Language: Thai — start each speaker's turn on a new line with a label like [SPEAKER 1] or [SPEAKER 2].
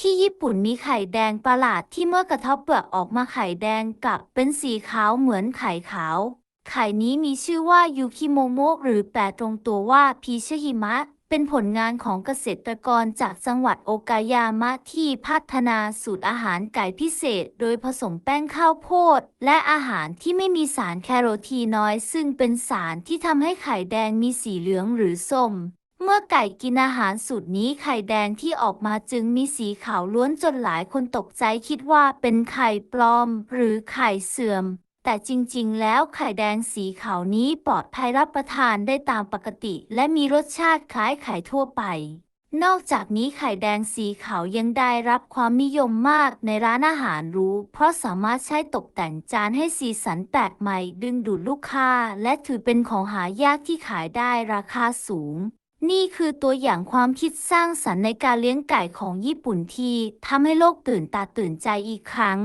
[SPEAKER 1] ที่ญี่ปุ่นมีไข่แดงประหลาดที่เมื่อกระทบเปลือกออกมาไข่แดงกลับเป็นสีขาวเหมือนไข่ขาว ไข่นี้มีชื่อว่ายูคิโมโมะหรือแปลตรงตัวว่าพีชหิมะ เป็นผลงานของเกษตรกรจากจังหวัดโอกายามะที่พัฒนาสูตรอาหารไก่พิเศษ โดยผสมแป้งข้าวโพด และอาหารที่ไม่มีสารแคโรทีนอย ซึ่งเป็นสารที่ทำให้ไข่แดงมีสีเหลืองหรือส้ม เมื่อไก่กินอาหารสูตรนี้ไข่แดงที่ออกมาจึงมีสีขาวล้วนจนหลายคนตกใจคิดว่าเป็นไข่ปลอมหรือไข่เสื่อม แต่จริงๆ แล้วไข่แดงสีขาวนี้ปลอดภัยรับประทานได้ตามปกติ และมีรสชาติคล้ายไข่ทั่วไป นอกจากนี้ไข่แดงสีขาวยังได้รับความนิยมมากในร้านอาหารรู้ เพราะสามารถใช้ตกแต่งจานให้สีสันแปลกใหม่ดึงดูดลูกค้า และถือเป็นของหายากที่ขายได้ราคาสูง นี่คือตัวอย่างความคิดสร้างสรรค์ในการเลี้ยงไก่ของญี่ปุ่นที่ทำให้โลกตื่นตาตื่นใจอีกครั้ง